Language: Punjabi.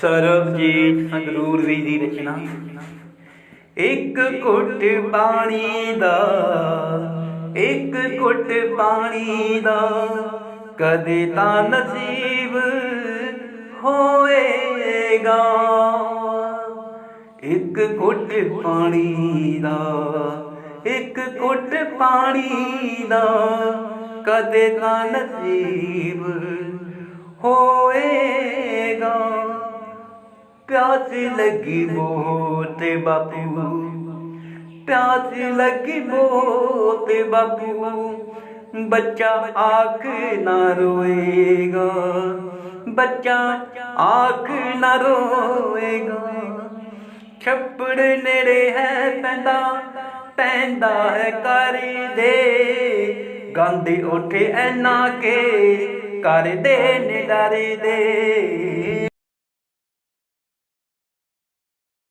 ਸਰਬਜੀਤ ਸੰਗਰੂਰ ਵੀ ਦੀ ਰਚਨਾ। ਇੱਕ ਘੁੱਟ ਪਾਣੀ ਦਾ, ਇੱਕ ਘੁੱਟ ਪਾਣੀ ਦਾ, ਕਦੇ ਤਾਂ ਨਸੀਬ ਹੋਏਗਾ। ਇੱਕ ਘੁੱਟ ਪਾਣੀ ਦਾ, ਇੱਕ ਘੁੱਟ ਪਾਣੀ ਦਾ, ਕਦੇ ਤਾਂ ਨਸੀਬ ਹੋਏਗਾ। ਪਿਆਸ ਲੱਗੀ ਬਹੁਤ ਬਾਪੂ। ਪਿਆਸ ਲੱਗੀ ਬਹੁਤ ਬਾਪੂ। ਬੱਚਾ ਆਖ ਨਾ ਰੋਏਗਾ। ਬੱਚਾ ਆਖ ਨਾ ਰੋਏਗਾ। ਛੱਪੜ ਨੇੜੇ ਹੈ ਪੈਂਦਾ ਪੈਂਦਾ ਹੈ ਕਰੀ ਦੇ। ਗਾਂਦੇ ਉੱਠੇ ਐਨਾ ਕੇ ਕਰਦੇ ਨੇ ਡਰੇ ਦੇ।